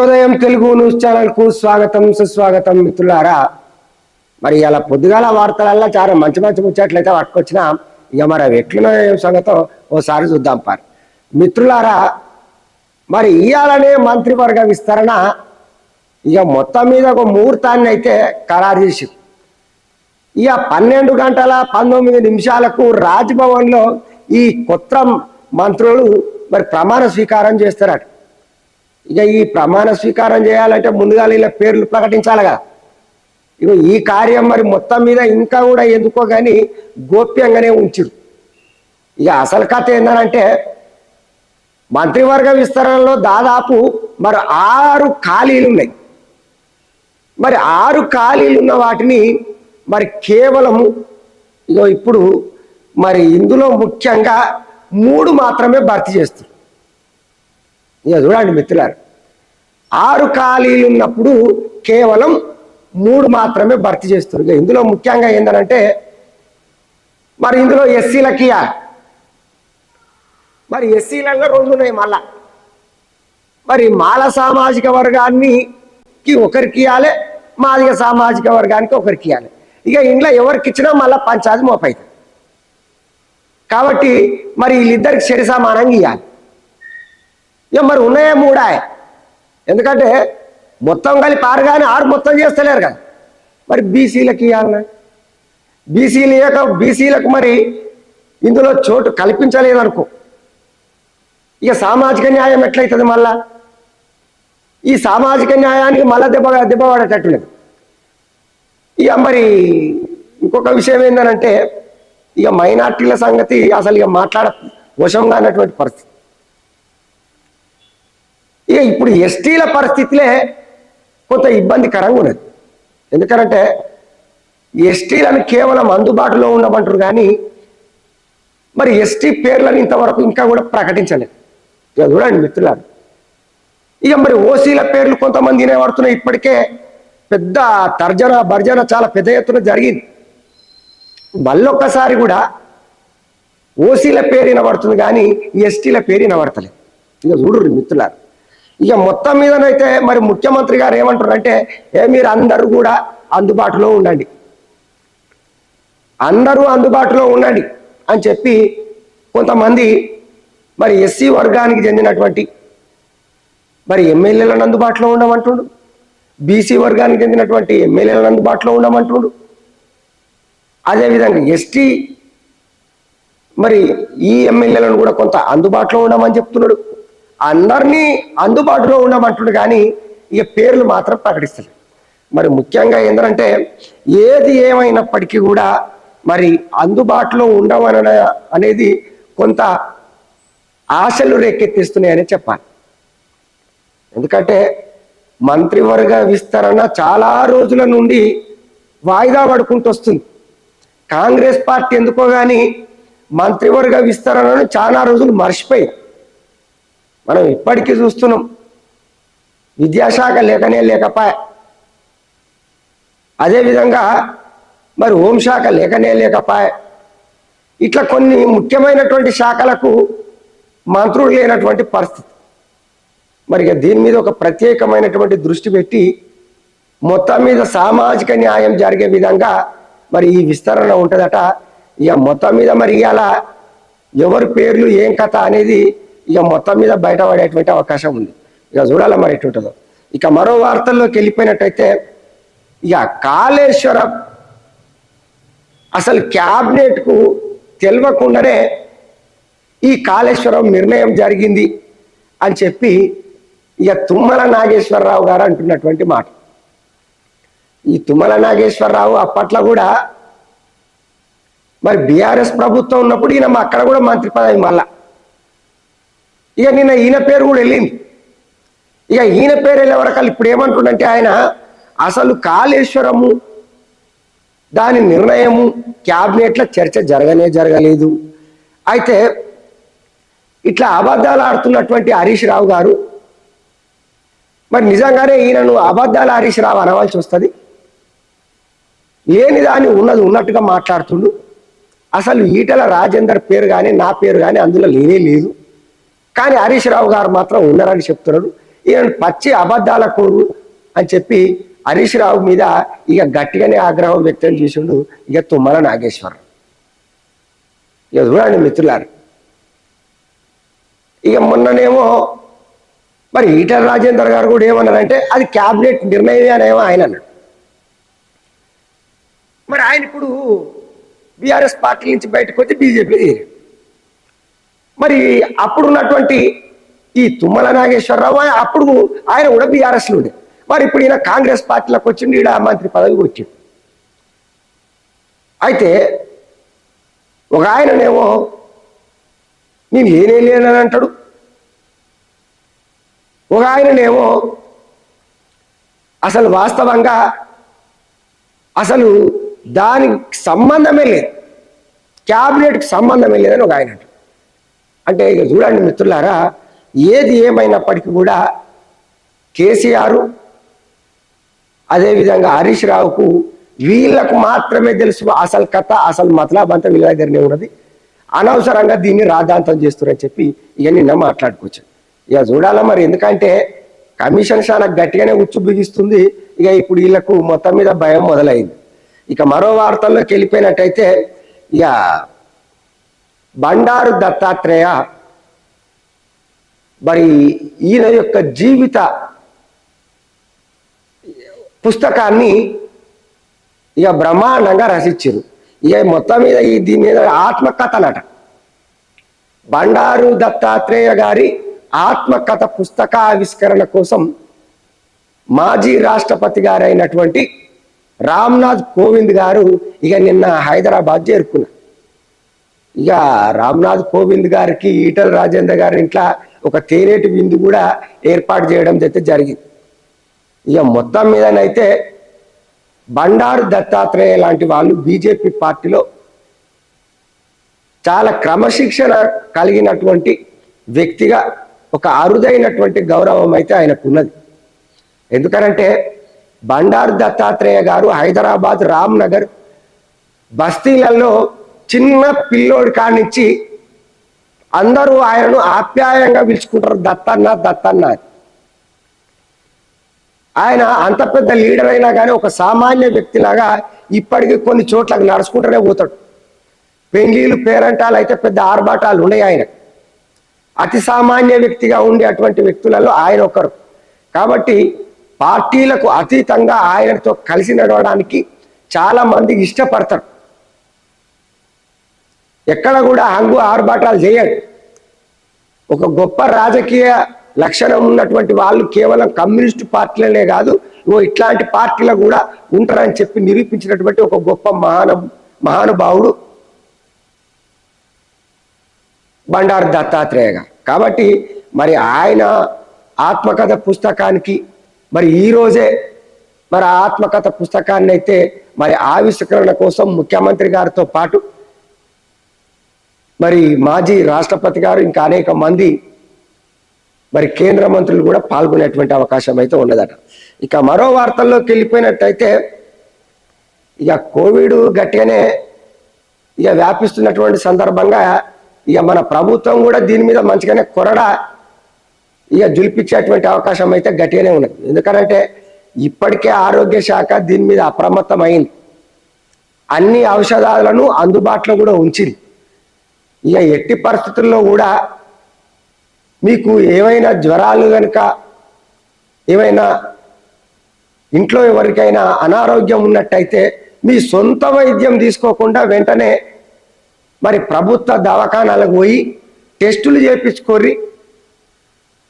విశ్వోదయం Telugu news ఛానల్కు స్వాగతం సుస్వాగతం మిత్రులారా. మరి ఇలా పొద్దుగాల వార్తలల్లో చాలా మంచి మంచి ముచ్చట్లయితే పట్టుకొచ్చినా ఇక మరి అవి ఎట్లున్నాయో సంగతో ఓసారి చూద్దాం పార్. మిత్రులారా మరి ఇవాళనే మంత్రివర్గ విస్తరణ ఇక మొత్తం మీద ఒక ముహూర్తాన్ని అయితే ఖరారు చేసి ఇక పన్నెండు గంటల పంతొమ్మిది నిమిషాలకు రాజ్భవన్లో ఈ కొత్త మంత్రులు మరి ప్రమాణ స్వీకారం చేస్తారట. ఇక ఈ ప్రమాణ స్వీకారం చేయాలంటే ముందుగా ఇలా పేర్లు ప్రకటించాలి కదా ఇక ఈ కార్యం మరి మొత్తం మీద ఇంకా కూడా ఎందుకో కానీ గోప్యంగానే ఉంచిరు. ఇక అసలు కథ ఏంటంటే మంత్రివర్గ విస్తరణలో దాదాపు మరి ఆరు ఖాళీలు ఉన్నాయి. మరి ఆరు ఖాళీలు ఉన్న వాటిని మరి కేవలము ఇగో ఇప్పుడు మరి ఇందులో ముఖ్యంగా మూడు మాత్రమే భర్తీ చేస్తారు ఇక చూడండి మిత్రులారు ఆరు ఖాళీలు ఉన్నప్పుడు కేవలం మూడు మాత్రమే భర్తీ చేస్తారు. ఇక ఇందులో ముఖ్యంగా ఏంటంటే మరి ఇందులో ఎస్సీలకి మరి ఎస్సీలలో రెండు ఉన్నాయి మళ్ళా. మరి మాల సామాజిక వర్గాన్ని కి ఒకరికి ఇవ్వాలి మాదిగ సామాజిక వర్గానికి ఒకరికి ఇవ్వాలి. ఇక ఇంట్లో ఎవరికి ఇచ్చినా మళ్ళీ పంచాది మోపైతుంది కాబట్టి మరి వీళ్ళిద్దరికి సరి సమానంగా ఇవ్వాలి. ఇక మరి ఉన్నాయే మూడా? ఎందుకంటే మొత్తం కలిపి ఆరు కానీ ఆరు మొత్తం చేస్తలేరు కదా. మరి బీసీలకు ఇవ్వాలన్నా బీసీలు ఇవ్వక బీసీలకు మరి ఇందులో చోటు కల్పించలేదనుకో. ఇక సామాజిక న్యాయం ఎట్లయితుంది మళ్ళా? ఈ సామాజిక న్యాయానికి మళ్ళా దెబ్బ దెబ్బ పడేటట్టు లేదు ఇక మరి ఇంకొక విషయం ఏంటంటే ఇక మైనార్టీల సంగతి అసలు ఇక మాట్లాడ వశంగా అన్నటువంటి పరిస్థితి. ఇక ఇప్పుడు ఎస్టీల పరిస్థితులే కొంత ఇబ్బందికరంగా ఉన్నది. ఎందుకంటే ఎస్టీలను కేవలం అందుబాటులో ఉండమంటారు కానీ మరి ఎస్టీ పేర్లను ఇంతవరకు ఇంకా కూడా ప్రకటించలేదు. ఇక చూడండి మిత్రులారు ఇక మరి ఓసీల పేర్లు కొంతమంది వినబడుతున్నాయి. ఇప్పటికే పెద్ద తర్జన భర్జన చాలా పెద్ద ఎత్తున జరిగింది. మళ్ళొక్కసారి కూడా ఓసీల పేరు వినబడుతుంది కానీ ఎస్టీల పేరు వినబడతలేదు. ఇక చూడరు మిత్రులారు ఇక మొత్తం మీదనైతే మరి ముఖ్యమంత్రి గారు ఏమంటారు అంటే ఏ మీరు అందరూ కూడా అందుబాటులో ఉండండి. అందరూ అందుబాటులో ఉండండి అని చెప్పి కొంతమంది మరి ఎస్సీ వర్గానికి చెందినటువంటి మరి ఎమ్మెల్యేలను అందుబాటులో ఉండమంటుడు. బీసీ వర్గానికి చెందినటువంటి ఎమ్మెల్యేలను అందుబాటులో ఉండమంటుడు. అదేవిధంగా ఎస్టీ మరి ఈ ఎమ్మెల్యేలను కూడా కొంత అందుబాటులో ఉండమని చెప్తున్నాడు. అందరినీ అందుబాటులో ఉండమంటుడు కానీ ఇక పేర్లు మాత్రం ప్రకటిస్తలేదు. మరి ముఖ్యంగా ఏంటంటే ఏది ఏమైనప్పటికీ కూడా మరి అందుబాటులో ఉండవన అనేది కొంత ఆశలు రేకెత్తిస్తున్నాయని చెప్పాలి. ఎందుకంటే మంత్రివర్గ విస్తరణ చాలా రోజుల నుండి వాయిదా పడుకుంటూ వస్తుంది. కాంగ్రెస్ పార్టీ ఎందుకో కానీ మంత్రివర్గ విస్తరణను చాలా రోజులు మర్చిపోయింది. మనం ఇప్పటికీ చూస్తున్నాం. విద్యాశాఖ లేకనే లేకపాయ. అదేవిధంగా మరి హోంశాఖ లేకనే లేకపాయ. ఇట్లా కొన్ని ముఖ్యమైనటువంటి శాఖలకు మంత్రులు లేనటువంటి పరిస్థితి. మరి దీని మీద ఒక ప్రత్యేకమైనటువంటి దృష్టి పెట్టి మొత్తం మీద సామాజిక న్యాయం జరిగే విధంగా మరి ఈ విస్తరణ ఉంటుందట. ఇక మొత్తం మీద మరి ఇవాళ ఎవరి పేర్లు ఏం కథ అనేది ఇక మొత్తం మీద బయటపడేటువంటి అవకాశం ఉంది. ఇక చూడాలి మరి ఎటుంటుందో ఇక మరో వార్తల్లోకి వెళ్ళిపోయినట్టయితే ఇక కాళేశ్వరం అసలు క్యాబినెట్కు తెలియకుండానే ఈ కాళేశ్వరం నిర్ణయం జరిగింది అని చెప్పి ఇక తుమ్మల నాగేశ్వరరావు గారు అంటున్నటువంటి మాట. ఈ తుమ్మల నాగేశ్వరరావు అప్పట్లో కూడా మరి బీఆర్ఎస్ ప్రభుత్వం ఉన్నప్పుడు ఈయన అక్కడ కూడా మంత్రి పదవి మళ్ళా ఇక నిన్న ఈయన పేరు కూడా వెళ్ళింది. ఇక ఈయన పేరు వెళ్ళే వరకు ఇప్పుడు ఏమంటుండంటే ఆయన అసలు కాళేశ్వరము దాని నిర్ణయము క్యాబినెట్లో చర్చ జరగనే జరగలేదు. అయితే ఇట్లా అబద్ధాలు ఆడుతున్నటువంటి హరీష్ రావు గారు మరి నిజంగానే ఈయనను అబద్ధాలు హరీష్ రావు అనవలసి వస్తుంది? లేని దాన్ని ఉన్నది ఉన్నట్టుగా మాట్లాడుతుండు. అసలు ఈటల రాజేందర్ పేరు కానీ నా పేరు కానీ అందులో లేనే లేదు. కానీ హరీష్ రావు గారు మాత్రం ఉన్నారని చెప్తున్నాడు. ఈయన పచ్చి అబద్ధాల కోరు అని చెప్పి హరీష్ రావు మీద ఇక గట్టిగానే ఆగ్రహం వ్యక్తం చేసిండు ఇక తుమ్మల నాగేశ్వరరావు. ఇక చూడండి మిత్రులారు. ఇక మొన్ననేమో మరి ఈటల రాజేందర్ గారు కూడా ఏమన్నారంటే అది క్యాబినెట్ నిర్ణయమే అనేమో ఆయన అన్నాడు. మరి ఆయన ఇప్పుడు బీఆర్ఎస్ పార్టీ నుంచి బయటకు వచ్చి బీజేపీ మరి అప్పుడున్నటువంటి ఈ తుమ్మల నాగేశ్వరరావు ఆయన అప్పుడు ఆయన కూడా బీఆర్ఎస్లో ఉండే. మరి ఇప్పుడు ఈయన కాంగ్రెస్ పార్టీలోకి వచ్చిండు ఈడ మంత్రి పదవికి వచ్చిండు అయితే ఒక ఆయననేమో నేను లేనే లేనని అంటాడు. ఒక ఆయననేమో అసలు వాస్తవంగా అసలు దానికి సంబంధమే లేదు. క్యాబినెట్కి సంబంధమే లేదని ఒక ఆయన అంటాడు. అంటే ఇక చూడండి మిత్రులారా ఏది ఏమైనప్పటికీ కూడా కేసీఆర్ అదేవిధంగా హరీష్ రావుకు వీళ్ళకు మాత్రమే తెలుసు అసలు కథ అసలు మతలాభ అంతా వీళ్ళ దగ్గరనే ఉన్నది. అనవసరంగా దీన్ని రాద్ధాంతం చేస్తున్నారని చెప్పి ఇక నిన్న మాట్లాడుకోవచ్చు ఇక చూడాలా మరి ఎందుకంటే కమిషన్ చాలా గట్టిగానే ఉచ్చు బిగిస్తుంది. ఇక ఇప్పుడు వీళ్ళకు మొత్తం మీద భయం మొదలైంది. ఇక మరో వార్తల్లోకి వెళ్ళిపోయినట్టయితే ఇక బండారు దత్తాత్రేయ మరి ఈయన యొక్క జీవిత పుస్తకాన్ని ఇక బ్రహ్మాండంగా రచించారు. ఇక మొత్తం మీద ఈ దీని మీద ఆత్మకథ బండారు దత్తాత్రేయ గారి ఆత్మకథ పుస్తక ఆవిష్కరణ కోసం మాజీ రాష్ట్రపతి గారైనటువంటి రామ్నాథ్ కోవింద్ గారు ఇక నిన్న హైదరాబాద్ చేరుకున్నారు. ఇక రామ్నాథ్ కోవింద్ గారికి ఈటల రాజేందర్ గారి ఇంట్లో ఒక తేనేటి విందు కూడా ఏర్పాటు చేయడం అయితే జరిగింది. ఇక మొత్తం మీదనైతే బండారు దత్తాత్రేయ లాంటి వాళ్ళు బీజేపీ పార్టీలో చాలా క్రమశిక్షణ కలిగినటువంటి వ్యక్తిగా ఒక అరుదైనటువంటి గౌరవం అయితే ఆయనకున్నది. ఎందుకనంటే బండారు దత్తాత్రేయ గారు హైదరాబాద్ రామ్నగర్ బస్తీలలో చిన్న పిల్లోడి కానించి అందరూ ఆయనను ఆప్యాయంగా పిలుచుకుంటారు దత్తన్న దత్తన్న ఆయన అంత పెద్ద లీడర్ అయినా కానీ ఒక సామాన్య వ్యక్తిలాగా ఇప్పటికీ కొన్ని చోట్లకు నడుచుకుంటూనే పోతాడు. పెళ్ళిళ్ళు పేరంటాలు అయితే పెద్ద ఆర్భాటాలు ఉన్నాయి ఆయన. అతి సామాన్య వ్యక్తిగా ఉండే అటువంటి వ్యక్తులలో ఆయన ఒకరు. కాబట్టి పార్టీలకు అతీతంగా ఆయనతో కలిసి నడవడానికి చాలా మంది ఇష్టపడతారు. ఎక్కడ కూడా హంగు ఆర్భాటాలు చేయడు ఒక గొప్ప రాజకీయ లక్షణం ఉన్నటువంటి వాళ్ళు కేవలం కమ్యూనిస్ట్ పార్టీలనే కాదు ఓ ఇట్లాంటి పార్టీలు కూడా ఉంటారని చెప్పి నిరూపించినటువంటి ఒక గొప్ప మహాను మహానుభావుడు బండారు దత్తాత్రేయగా కాబట్టి మరి ఆయన ఆత్మకథ పుస్తకానికి మరి ఈ రోజే మరి ఆత్మకథ పుస్తకాన్ని అయితే మరి ఆవిష్కరణ కోసం ముఖ్యమంత్రి గారితో పాటు మరి మాజీ రాష్ట్రపతి గారు ఇంకా అనేక మంది మరి కేంద్ర మంత్రులు కూడా పాల్గొనేటువంటి అవకాశం అయితే ఉన్నదట. ఇక మరో వార్తల్లోకి వెళ్ళిపోయినట్టయితే ఇక కోవిడ్ గట్టిగానే ఇక వ్యాపిస్తున్నటువంటి సందర్భంగా ఇక మన ప్రభుత్వం కూడా దీని మీద మంచిగానే కొరడా ఇక జులిపించేటువంటి అవకాశం అయితే గట్టిగానే ఉన్నది. ఎందుకంటే ఇప్పటికే ఆరోగ్య శాఖ దీని మీద అప్రమత్తమైంది. అన్ని ఔషధాలను అందుబాటులో కూడా ఉంచింది. ఇక ఎట్టి పరిస్థితుల్లో కూడా మీకు ఏవైనా జ్వరాలు కనుక ఏమైనా ఇంట్లో ఎవరికైనా అనారోగ్యం ఉన్నట్టయితే మీ సొంత వైద్యం తీసుకోకుండా వెంటనే మరి ప్రభుత్వ దవాఖానాలకు పోయి టెస్టులు చేయించుకోర్రి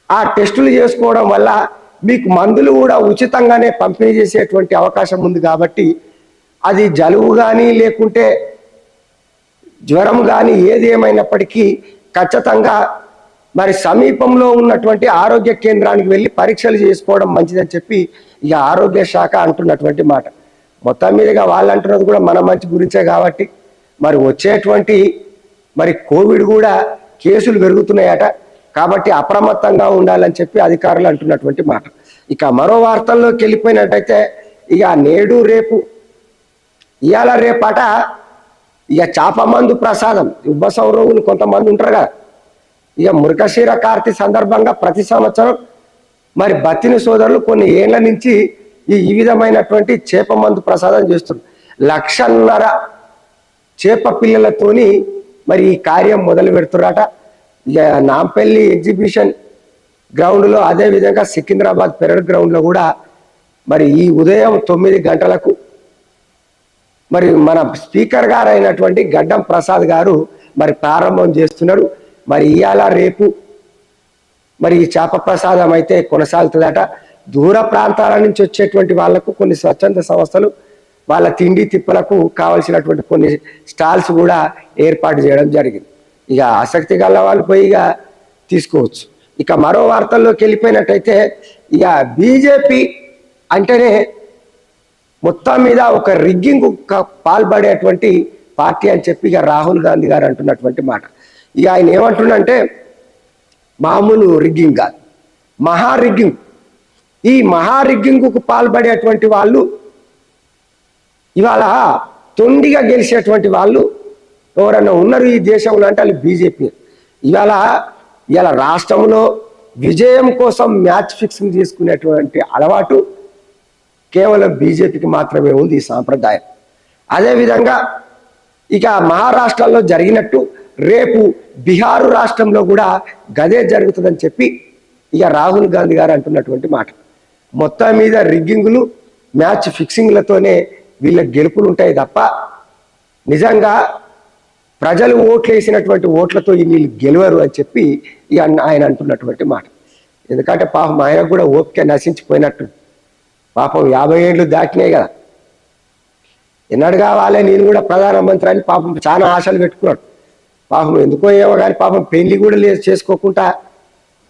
ఆ టెస్టులు చేసుకోవడం వల్ల మీకు మందులు కూడా ఉచితంగానే పంపిణీ చేసేటువంటి అవకాశం ఉంది కాబట్టి అది జలుబు కానీ లేకుంటే జ్వరం కానీ ఏది ఏమైనప్పటికీ ఖచ్చితంగా మరి సమీపంలో ఉన్నటువంటి ఆరోగ్య కేంద్రానికి వెళ్ళి పరీక్షలు చేసుకోవడం మంచిదని చెప్పి ఇక ఆరోగ్య శాఖ అంటున్నటువంటి మాట. మొత్తం మీదుగా వాళ్ళు అంటున్నది కూడా మన మంచి గురించే కాబట్టి మరి వచ్చేటువంటి మరి కోవిడ్ కూడా కేసులు పెరుగుతున్నాయట కాబట్టి అప్రమత్తంగా ఉండాలని చెప్పి అధికారులు అంటున్నటువంటి మాట. ఇక మరో వార్తల్లోకి వెళ్ళిపోయినట్టయితే ఇక నేడు రేపు ఇవాళ రేపట ఇక చాపమందు ప్రసాదం ఉబ్బసం రోగులు కొంతమంది ఉంటారు కదా ఇక మృగశీర కార్తీ సందర్భంగా ప్రతి సంవత్సరం మరి బతిని సోదరులు కొన్ని ఏళ్ళ నుంచి ఈ ఈ విధమైనటువంటి చేప మందు ప్రసాదం చేస్తున్నారు. లక్షన్నర చేప పిల్లలతోని మరి ఈ కార్యం మొదలు పెడుతున్నారట. ఇక నాంపల్లి ఎగ్జిబిషన్ గ్రౌండ్లో అదే విధంగా సికింద్రాబాద్ పెరడ్ గ్రౌండ్లో కూడా మరి ఈ ఉదయం తొమ్మిది గంటలకు మరి మన స్పీకర్ గారు అయినటువంటి గడ్డం ప్రసాద్ గారు మరి ప్రారంభం చేస్తున్నారు మరి ఇవాళ రేపు మరి ఈ చేప ప్రసాదం అయితే కొనసాగుతుందట. దూర ప్రాంతాల నుంచి వచ్చేటువంటి వాళ్ళకు కొన్ని స్వచ్ఛంద సంస్థలు వాళ్ళ తిండి తిప్పలకు కావలసినటువంటి కొన్ని స్టాల్స్ కూడా ఏర్పాటు చేయడం జరిగింది. ఇక ఆసక్తి గల వాళ్ళు పోయి ఇక తీసుకోవచ్చు. ఇక మరో వార్తల్లోకి వెళ్ళిపోయినట్టయితే ఇక బీజేపీ అంటేనే మొత్తం మీద ఒక రిగ్గింగ్ పాల్పడేటువంటి పార్టీ అని చెప్పి ఇక రాహుల్ గాంధీ గారు అంటున్నటువంటి మాట. ఇక ఆయన ఏమంటుండంటే మామూలు రిగ్గింగ్ కాదు మహా రిగ్గింగ్. ఈ మహా రిగ్గింగ్కు పాల్పడేటువంటి వాళ్ళు ఇవాళ తొండిగా గెలిచేటువంటి వాళ్ళు ఎవరన్నా ఉన్నారు ఈ దేశంలో అంటే వాళ్ళు బీజేపీ. ఇవాళ ఇవాళ రాష్ట్రంలో విజయం కోసం మ్యాచ్ ఫిక్సింగ్ చేసుకునేటువంటి అలవాటు కేవలం బీజేపీకి మాత్రమే ఉంది ఈ సాంప్రదాయం. అదేవిధంగా ఇక మహారాష్ట్రలో జరిగినట్టు రేపు బీహారు రాష్ట్రంలో కూడా గదే జరుగుతుందని చెప్పి ఇక రాహుల్ గాంధీ గారు అంటున్నటువంటి మాట. మొత్తం మీద రిగ్గింగులు మ్యాచ్ ఫిక్సింగ్లతోనే వీళ్ళ గెలుపులు ఉంటాయి తప్ప నిజంగా ప్రజలు ఓట్లు వేసినటువంటి ఓట్లతో వీళ్ళు గెలవరు అని చెప్పి ఇక ఆయన అంటున్నటువంటి మాట. ఎందుకంటే పాపం ఆయనకు కూడా ఓపిక నశించిపోయినట్టు పాపం యాభై ఏళ్ళు దాటినాయి కదా. ఎన్నడు కావాలి నేను కూడా ప్రధానమంత్రి అని పాపం చాలా ఆశలు పెట్టుకున్నాడు. పాపం ఎందుకో ఏమో కానీ పాపం పెళ్ళి కూడా లేదు చేసుకోకుండా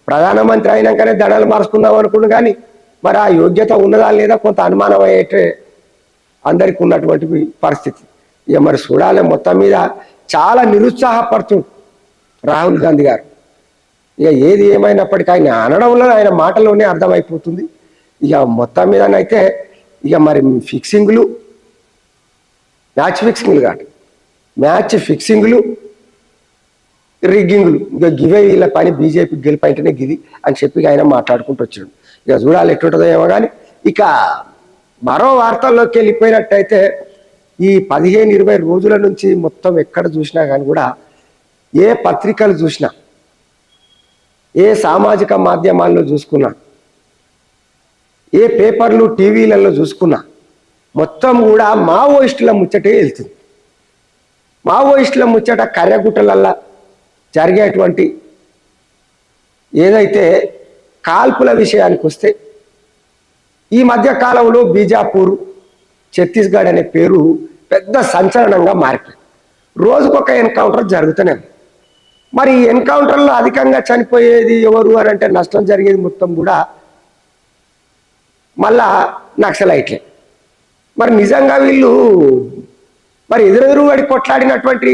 ప్రధానమంత్రి అయినాకనే దండలు మార్చుకుందాం అనుకున్నాను కానీ మరి ఆ యోగ్యత ఉన్నదా లేదా కొంత అనుమానం అయ్యేటే అందరికి ఉన్నటువంటి పరిస్థితి. ఇక మరి చూడాలి మొత్తం మీద చాలా నిరుత్సాహపడుతుంది రాహుల్ గాంధీ గారు. ఇక ఏది ఏమైనప్పటికీ ఆయన అనడంలో ఆయన మాటలోనే అర్థమైపోతుంది. ఇక మొత్తం మీదనైతే ఇక మరి ఫిక్సింగ్లు మ్యాచ్ ఫిక్సింగ్లు కాదు. మ్యాచ్ ఫిక్సింగ్లు రిగ్గింగ్లు ఇక గివే వీళ్ళ పని బీజేపీ గెలిపైంటేనే గిది అని చెప్పి ఆయన మాట్లాడుకుంటూ వచ్చాడు. ఇక చూడాలి ఎట్టుంటుందో ఏమో కానీ ఇక మరో వార్తల్లోకి వెళ్ళిపోయినట్టయితే ఈ పదిహేను ఇరవై రోజుల నుంచి మొత్తం ఎక్కడ చూసినా కానీ కూడా ఏ పత్రికలు చూసినా ఏ సామాజిక మాధ్యమాల్లో చూసుకున్నా ఏ పేపర్లు టీవీలలో చూసుకున్నా మొత్తం కూడా మావోయిస్టుల ముచ్చటే వెళ్తుంది. మావోయిస్టుల ముచ్చట కర్రగుట్టలల్లా జరిగేటువంటి ఏదైతే కాల్పుల విషయానికి వస్తే ఈ మధ్య కాలంలో బీజాపూర్ ఛత్తీస్గఢ్ అనే పేరు పెద్ద సంచలనంగా మారిపోయింది. రోజుకొక ఎన్కౌంటర్ జరుగుతూనే మరి ఈ ఎన్కౌంటర్లో అధికంగా చనిపోయేది ఎవరు అని అంటే నష్టం జరిగేది మొత్తం కూడా మళ్ళా నక్సలైట్లే. మరి నిజంగా వీళ్ళు మరి ఎదురెదురు వాడి కొట్లాడినటువంటి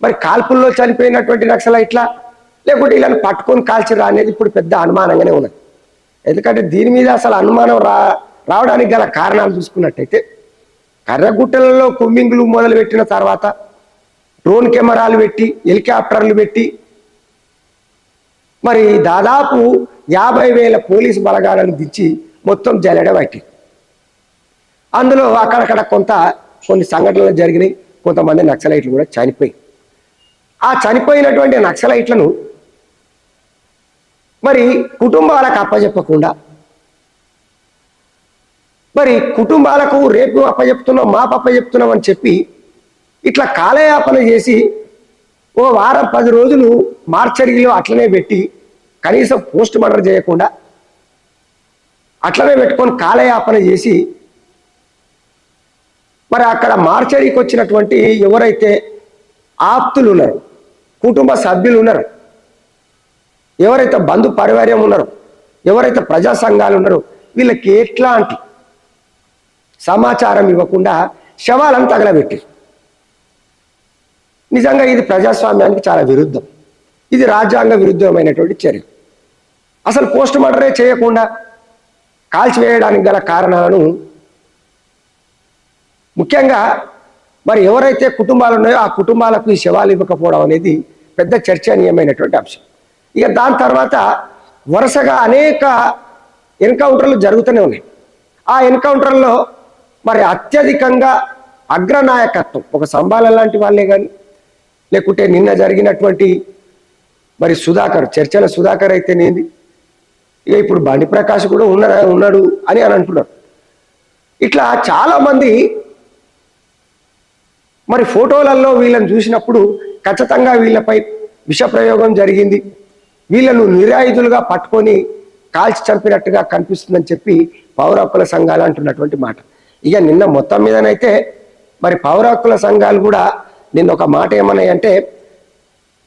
మరి కాల్పుల్లో చనిపోయినటువంటి నక్సలైట్లా లేకుంటే వీళ్ళని పట్టుకొని కాల్చిరా అనేది ఇప్పుడు పెద్ద అనుమానంగానే ఉన్నది. ఎందుకంటే దీని మీద అసలు అనుమానం రా రావడానికి గల కారణాలు చూసుకున్నట్టయితే కర్రగుట్టలలో కుమ్మింగులు మొదలుపెట్టిన తర్వాత డ్రోన్ కెమెరాలు పెట్టి హెలికాప్టర్లు పెట్టి మరి దాదాపు యాభై వేల పోలీసు బలగాలను దించి మొత్తం జల్లెడబట్టి అందులో అక్కడక్కడ కొంత కొన్ని సంఘటనలు జరిగినాయి కొంతమంది నక్సలైట్లు కూడా చనిపోయి. ఆ చనిపోయినటువంటి నక్సలైట్లను మరి కుటుంబాలకు అప్పచెప్పకుండా మరి కుటుంబాలకు రేపు అప్పజెప్తున్నాం మాపు అప్పచెప్తున్నాం అని చెప్పి ఇట్లా కాలయాపన చేసి ఓ వారం పది రోజులు మార్చరీలో అట్లనే పెట్టి కనీసం పోస్ట్ మర్డర్ చేయకుండా అట్లనే పెట్టుకొని కాలయాపన చేసి మరి అక్కడ మార్చరీకి వచ్చినటువంటి ఎవరైతే ఆప్తులు ఉన్నారు కుటుంబ సభ్యులు ఉన్నారు ఎవరైతే బంధు పరివార్యం ఉన్నారో ఎవరైతే ప్రజా సంఘాలు ఉన్నారో వీళ్ళకి ఎట్లాంటి సమాచారం ఇవ్వకుండా శవాలను తగలబెట్టి నిజంగా ఇది ప్రజాస్వామ్యానికి చాలా విరుద్ధం. ఇది రాజ్యాంగ విరుద్ధమైనటువంటి చర్య. అసలు పోస్ట్ మార్టమే చేయకుండా కాల్చివేయడానికి గల కారణాలను ముఖ్యంగా మరి ఎవరైతే కుటుంబాలు ఉన్నాయో ఆ కుటుంబాలకు ఈ శవాలు ఇవ్వకపోవడం అనేది పెద్ద చర్చనీయమైనటువంటి అంశం. ఇక దాని తర్వాత వరుసగా అనేక ఎన్కౌంటర్లు జరుగుతూనే ఉన్నాయి. ఆ ఎన్కౌంటర్లో మరి అత్యధికంగా అగ్రనాయకత్వం ఒక సంబాల లాంటి వాళ్ళే కానీ లేకుంటే నిన్న జరిగినటువంటి మరి సుధాకర్ చర్చల సుధాకర్ అయితేనేది ఇక ఇప్పుడు బండి ప్రకాష్ కూడా ఉన్న ఉన్నాడు అని అని అంటున్నారు. ఇట్లా చాలామంది మరి ఫోటోలలో వీళ్ళని చూసినప్పుడు ఖచ్చితంగా వీళ్ళపై విష ప్రయోగం జరిగింది. వీళ్ళను నిరాయుధులుగా పట్టుకొని కాల్చి చంపినట్టుగా కనిపిస్తుందని చెప్పి పౌర హక్కుల సంఘాలు అంటున్నటువంటి మాట. ఇక నిన్న మొత్తం మీదనైతే మరి పౌర హక్కుల సంఘాలు కూడా నిన్న ఒక మాట ఏమన్నాయంటే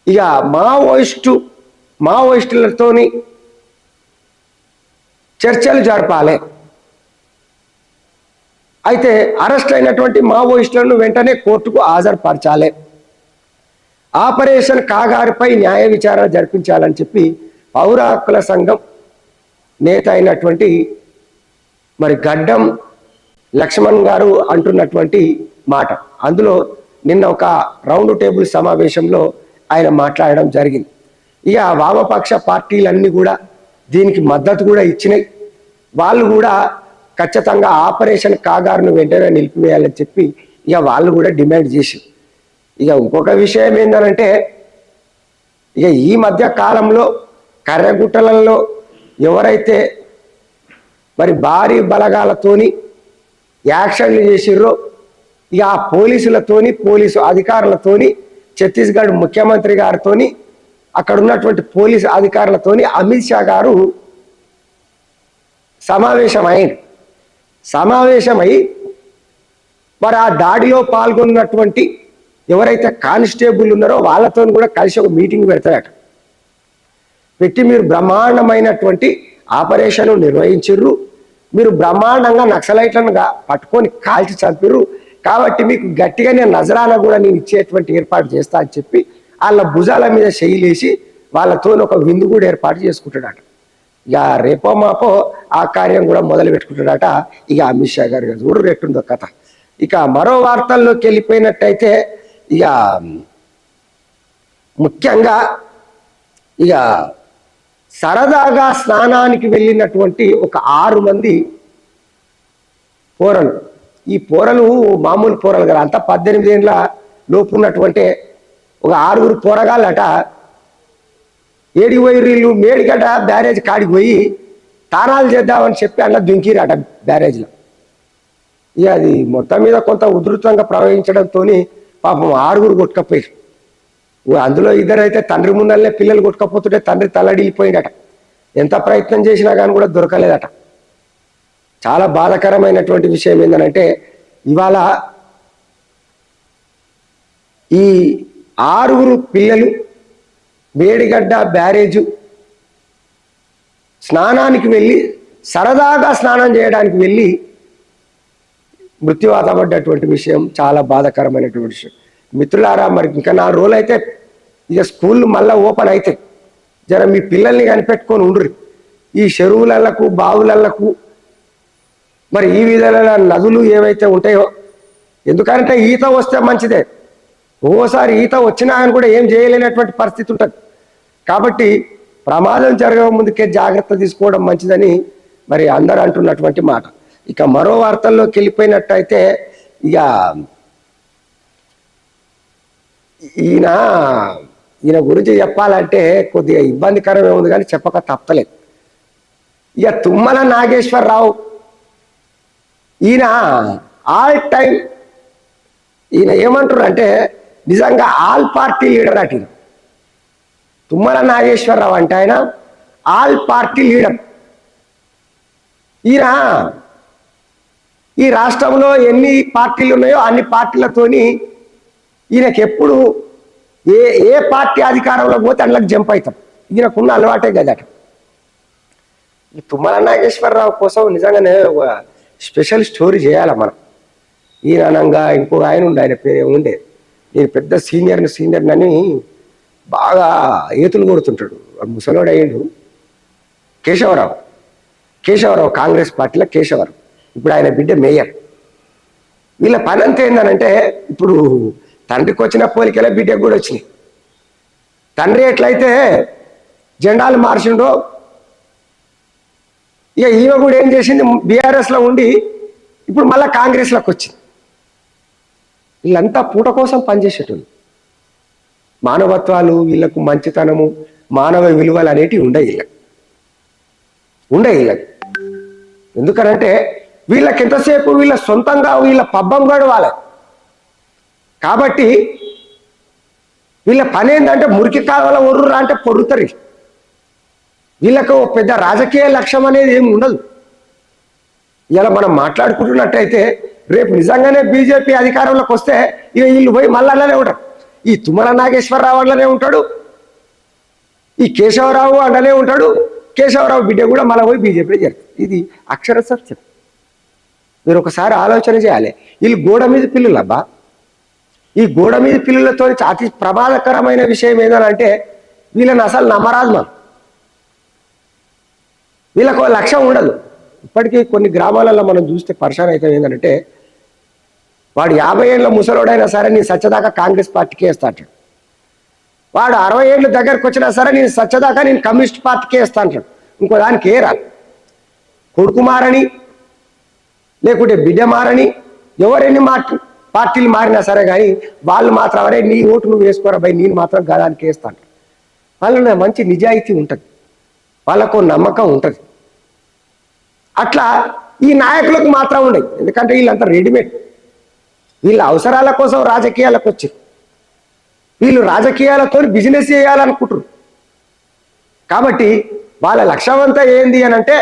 ఇక మావోయిస్టు మావోయిస్టులతోని చర్చలు జరపాలి. అయితే అరెస్ట్ అయినటువంటి మావోయిస్టులను వెంటనే కోర్టుకు హాజరుపరచాలి. ఆపరేషన్ కాగారిపై న్యాయ విచారణ జరిపించాలని చెప్పి పౌర హక్కుల సంఘం నేత అయినటువంటి మరి గడ్డం లక్ష్మణ్ గారు అంటున్నటువంటి మాట. అందులో నిన్న ఒక రౌండ్ టేబుల్ సమావేశంలో ఆయన మాట్లాడడం జరిగింది. ఇక వామపక్ష పార్టీలన్నీ కూడా దీనికి మద్దతు కూడా ఇచ్చినాయి. వాళ్ళు కూడా ఖచ్చితంగా ఆపరేషన్ కాగారును వెంటనే నిలిపివేయాలని చెప్పి ఇక వాళ్ళు కూడా డిమాండ్ చేసి ఇక ఇంకొక విషయం ఏంటంటే ఇక ఈ మధ్య కాలంలో కర్రగుట్టలలో ఎవరైతే మరి భారీ బలగాలతోని యాక్షన్లు చేసిర్రో ఇక ఆ పోలీసులతోని పోలీసు అధికారులతోని ఛత్తీస్గఢ్ ముఖ్యమంత్రి గారితోని అక్కడ ఉన్నటువంటి పోలీసు అధికారులతోని అమిత్ షా గారు సమావేశమైంది సమావేశమై మరి ఆ దాడిలో పాల్గొన్నటువంటి ఎవరైతే కానిస్టేబుల్ ఉన్నారో వాళ్ళతో కూడా కలిసి ఒక మీటింగ్ పెడతారట. పెట్టి మీరు బ్రహ్మాండమైనటువంటి ఆపరేషన్ నిర్వహించిర్రు మీరు బ్రహ్మాండంగా నక్సలైట్లను పట్టుకొని కాల్చి చంపిర్రు కాబట్టి మీకు గట్టిగా నేను నజరాన కూడా నేను ఇచ్చేటువంటి ఏర్పాటు చేస్తా అని చెప్పి వాళ్ళ భుజాల మీద శైలేసి వాళ్ళతో ఒక విందు కూడా ఏర్పాటు చేసుకుంటాడట ఇక రేపో మాపో ఆ కార్యం కూడా మొదలు పెట్టుకుంటాడట ఇక అమిత్ షా గారు చూడు రెట్టుందో కథ. ఇక మరో వార్తల్లోకి వెళ్ళిపోయినట్టయితే ఇక ముఖ్యంగా ఇక సరదాగా స్నానానికి వెళ్ళినటువంటి ఒక ఆరు మంది పోరలు. ఈ పోరలు మామూలు పోరలు కదా అంతా పద్దెనిమిది ఏళ్ళ లోపు ఉన్నటువంటి ఒక ఆరుగురు పోరగాళ్ళట. ఏడికి పోయి వీళ్ళు మేడికట బ్యారేజ్ కాడికి పోయి తానాలు చేద్దామని చెప్పి అన్న దుంకిరట బ్యారేజ్లో. ఇక అది మొత్తం మీద కొంత ఉధృతంగా ప్రవహించడంతో పాపం ఆరుగురు కొట్టుకపోయారు అందులో ఇద్దరైతే తండ్రి ముందరనే పిల్లలు కొట్టుకపోతుంటే తండ్రి తల్లడిల్లిపోయిందట ఎంత ప్రయత్నం చేసినా కానీ కూడా దొరకలేదట. చాలా బాధాకరమైనటువంటి విషయం ఏంటంటే ఇవాళ ఈ ఆరుగురు పిల్లలు వేడిగడ్డ బ్యారేజు స్నానానికి వెళ్ళి సరదాగా స్నానం చేయడానికి వెళ్ళి మృత్యువాత పడ్డటువంటి విషయం చాలా బాధాకరమైనటువంటి విషయం. మిత్రులారా మరి ఇంకా నా రోల్ అయితే ఇక స్కూళ్ళు మళ్ళీ ఓపెన్ అవుతాయి జర మీ పిల్లల్ని కనిపెట్టుకొని ఉండ్రి ఈ చెరువులకు బావులకు మరి ఈ విధాల నదులు ఏవైతే ఉంటాయో ఎందుకంటే ఈత వస్తే మంచిదే. ఓసారి ఈత వచ్చినా అని కూడా ఏం చేయలేనటువంటి పరిస్థితి ఉంటుంది. కాబట్టి ప్రమాదం జరగక ముందుకే జాగ్రత్త తీసుకోవడం మంచిదని మరి అందరూ అంటున్నటువంటి మాట. ఇక మరో వార్తల్లోకి వెళ్ళిపోయినట్టయితే ఇక ఈయన ఈయన గురించి చెప్పాలంటే కొద్దిగా ఇబ్బందికరమే ఉంది కానీ చెప్పక తప్పలేదు. ఇక తుమ్మల నాగేశ్వరరావు ఈయన ఆల్ టైం ఈయన ఏమంటారు అంటే నిజంగా ఆల్ పార్టీ లీడర్ అటు తుమ్మల నాగేశ్వరరావు అంటే ఆయన ఆల్ పార్టీ లీడర్. ఈయన ఈ రాష్ట్రంలో ఎన్ని పార్టీలు ఉన్నాయో అన్ని పార్టీలతోని ఈయనకి ఎప్పుడు ఏ ఏ పార్టీ అధికారంలో పోతే అందులోకి జంప్ అవుతాం. ఈయనకున్న అలవాటే కదట ఈ తుమ్మల నాగేశ్వరరావు కోసం నిజంగానే ఒక స్పెషల్ స్టోరీ చేయాలి మనం. ఈయన అనంగా ఇంకో ఆయన ఉండే ఆయన పేరు ఉండే నేను పెద్ద సీనియర్ని సీనియర్ని అని బాగా ఏతులు కొడుతుంటాడు. ముసలోడు అయ్యాడు. కేశవరావు. కేశవరావు కాంగ్రెస్ పార్టీలో కేశవరావు. ఇప్పుడు ఆయన బిడ్డ మేయర్. వీళ్ళ పని అంతా ఏందనంటే ఇప్పుడు తండ్రికి వచ్చిన పోలికలే బిడ్డకు కూడా వచ్చినాయి. తండ్రి ఎట్లయితే జెండాలు మార్చిండో ఇక ఈమె కూడా ఏం చేసింది? బీఆర్ఎస్లో ఉండి ఇప్పుడు మళ్ళీ కాంగ్రెస్లోకి వచ్చింది. వీళ్ళంతా పూట కోసం పనిచేసేటోళ్ళు. మానవత్వాలు వీళ్ళకు మంచితనము మానవ విలువలు అనేటివి ఉండే వీళ్ళకి. ఉండే వీళ్ళకి. ఎందుకనంటే వీళ్ళకి ఎంతసేపు వీళ్ళ సొంతంగా వీళ్ళ పబ్బం గడవాలి. కాబట్టి వీళ్ళ పని ఏంటంటే మురికి కావాల ఒర్రురా అంటే పొర్రుతారు వీళ్ళకు పెద్ద రాజకీయ లక్ష్యం అనేది ఏమి ఉండదు. ఇలా మనం మాట్లాడుకుంటున్నట్టయితే రేపు నిజంగానే బీజేపీ అధికారంలోకి వస్తే ఇక వీళ్ళు పోయి మళ్ళీ అలానే ఉంటారు. ఈ తుమ్మల నాగేశ్వరరావు అలానే ఉంటాడు. ఈ కేశవరావు అండనే ఉంటాడు. కేశవరావు బిడ్డ కూడా మళ్ళీ పోయి బీజేపీలో చేరుతుంది. ఇది అక్షర సత్యం మీరు ఒకసారి ఆలోచన చేయాలి. వీళ్ళు గోడ మీద పిల్లులు అబ్బా ఈ గోడ మీద పిల్లులతో అతి ప్రమాదకరమైన విషయం ఏంటంటే వీళ్ళని అసలు నమ్మరాదు మనం. వీళ్ళకు లక్ష్యం ఉండదు. ఇప్పటికీ కొన్ని గ్రామాలలో మనం చూస్తే పరిశాన్ అయితే ఏంటంటే వాడు యాభై ఏళ్ళ ముసలోడైనా సరే నేను సచ్చదాకా కాంగ్రెస్ పార్టీకి వేస్తాడు వాడు అరవై ఏళ్ళ దగ్గరకు వచ్చినా సరే నేను సచ్చదాకా నేను కమ్యూనిస్ట్ పార్టీకి వేస్తా అంటాడు ఇంకో దానికి ఏ కొడుకు మారని లేకుంటే బిడ్డ మారని ఎవరెన్ని మాట పార్టీలు మారినా సరే కానీ వాళ్ళు మాత్రం అరే నీ ఓటు నువ్వు వేసుకోరా భయ్ నేను మాత్రం గదానికి వేస్తాను వాళ్ళ మంచి నిజాయితీ ఉంటుంది. వాళ్ళకు నమ్మకం ఉంటుంది. అట్లా ఈ నాయకులకు మాత్రం ఉండవు ఎందుకంటే వీళ్ళంతా రెడీమేడ్. వీళ్ళ అవసరాల కోసం రాజకీయాలకు వచ్చారు. వీళ్ళు రాజకీయాలతో బిజినెస్ చేయాలనుకుంటారు కాబట్టి వాళ్ళ లక్ష్యం అంతా ఏంది అని అంటే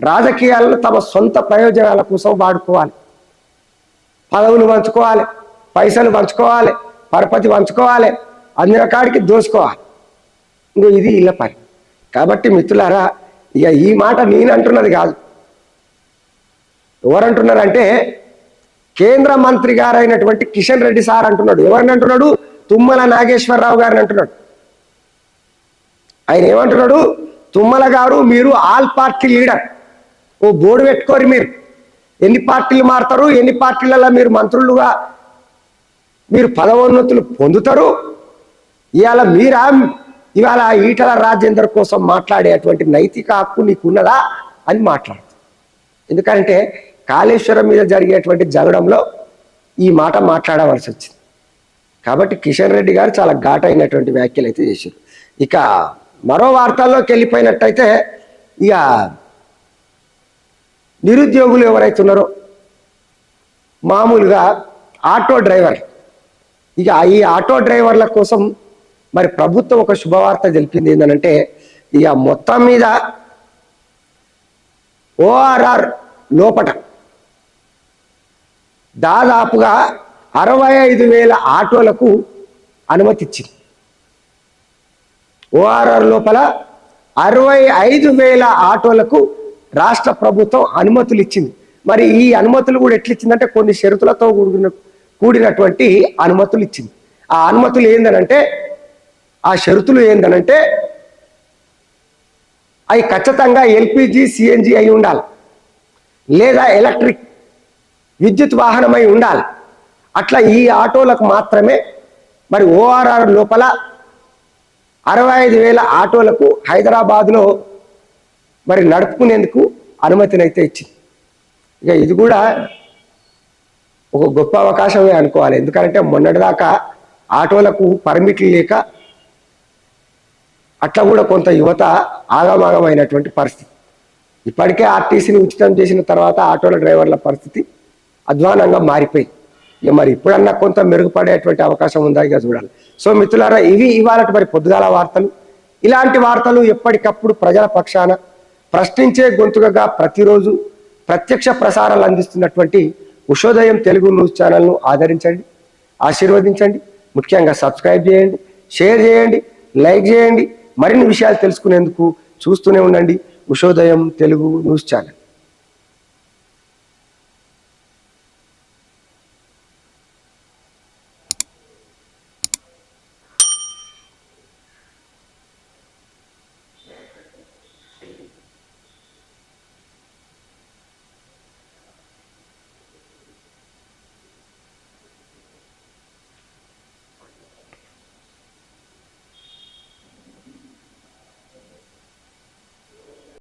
రాజకీయాలను తమ సొంత ప్రయోజనాల కోసం వాడుకోవాలి. పదవులు పంచుకోవాలి పైసలు పంచుకోవాలి పరపతి పంచుకోవాలి అన్ని రకాడికి దోసుకోవాలి ఇంకో ఇది ఇళ్ళ పని. కాబట్టి మిత్రులారా ఇక ఈ మాట నేను అంటున్నది కాదు. ఎవరంటున్నారంటే కేంద్ర మంత్రి గారైనటువంటి కిషన్ రెడ్డి సార్ అంటున్నాడు. ఎవరిని అంటున్నాడు? తుమ్మల నాగేశ్వరరావు గారిని అంటున్నాడు. ఆయన ఏమంటున్నాడు? తుమ్మల గారు మీరు ఆల్ పార్టీ లీడర్. ఓ బోర్డు పెట్టుకోరు మీరు. ఎన్ని పార్టీలు మారుతారు? ఎన్ని పార్టీలలో మీరు మంత్రులుగా మీరు పదవోన్నతులు పొందుతారు? ఇవాళ మీరా ఇవాళ ఈటల రాజేందర్ కోసం మాట్లాడేటువంటి నైతిక హక్కు నీకున్నదా అని మాట్లాడుతుంది. ఎందుకంటే కాళేశ్వరం మీద జరిగేటువంటి జరగడంలో ఈ మాట మాట్లాడవలసి వచ్చింది. కాబట్టి కిషన్ రెడ్డి గారు చాలా ఘాటైనటువంటి వ్యాఖ్యలు అయితే చేశారు. ఇక మరో వార్తల్లోకి వెళ్ళిపోయినట్టయితే ఇక నిరుద్యోగులు ఎవరైతే ఉన్నారో మామూలుగా ఆటో డ్రైవర్ ఇక ఈ ఆటో డ్రైవర్ల కోసం మరి ప్రభుత్వం ఒక శుభవార్త తెలిపింది ఏంటంటే ఇక మొత్తం మీద ఓఆర్ఆర్ లోపట దాదాపుగా అరవై ఐదు వేల ఆటోలకు అనుమతిచ్చింది. ఓఆర్ఆర్ లోపల అరవై ఐదు వేల ఆటోలకు రాష్ట్ర ప్రభుత్వం అనుమతులు ఇచ్చింది మరి ఈ అనుమతులు కూడా ఎట్లా ఇచ్చిందంటే కొన్ని షరతులతో కూడిన కూడినటువంటి అనుమతులు ఇచ్చింది ఆ అనుమతులు ఏందనంటే ఆ షరతులు ఏందనంటే అవి ఖచ్చితంగా ఎల్పిజి సిఎన్జి అయి ఉండాలి. లేదా ఎలక్ట్రిక్ విద్యుత్ వాహనమై ఉండాలి. అట్లా ఈ ఆటోలకు మాత్రమే మరి ఓఆర్ఆర్ లోపల అరవై ఐదు వేల ఆటోలకు హైదరాబాద్లో మరి నడుపుకునేందుకు అనుమతినైతే ఇచ్చింది. ఇక ఇది కూడా ఒక గొప్ప అవకాశమే అనుకోవాలి. ఎందుకంటే మొన్నటిదాకా ఆటోలకు పర్మిట్లు లేక అట్లా కూడా కొంత యువత ఆగమాగమైనటువంటి పరిస్థితి. ఇప్పటికే ఆర్టీసీని ఉచితం చేసిన తర్వాత ఆటోల డ్రైవర్ల పరిస్థితి అధ్వానంగా మారిపోయింది ఇక మరి ఇప్పుడన్నా కొంత మెరుగుపడేటువంటి అవకాశం ఉందా ఇక చూడాలి. సో మిత్రులారా ఇవి ఇవాళ మరి పొద్దుగాల వార్తలు. ఇలాంటి వార్తలు ఎప్పటికప్పుడు ప్రజల పక్షాన ప్రశ్నించే గొంతుకగా ప్రతిరోజు ప్రత్యక్ష ప్రసారాలు అందిస్తున్నటువంటి ఉషోదయం తెలుగు న్యూస్ ఛానల్ను ఆదరించండి ఆశీర్వదించండి ముఖ్యంగా సబ్స్క్రైబ్ చేయండి షేర్ చేయండి లైక్ చేయండి మరిన్ని విషయాలు తెలుసుకునేందుకు చూస్తూనే ఉండండి ఉషోదయం తెలుగు న్యూస్ ఛానల్.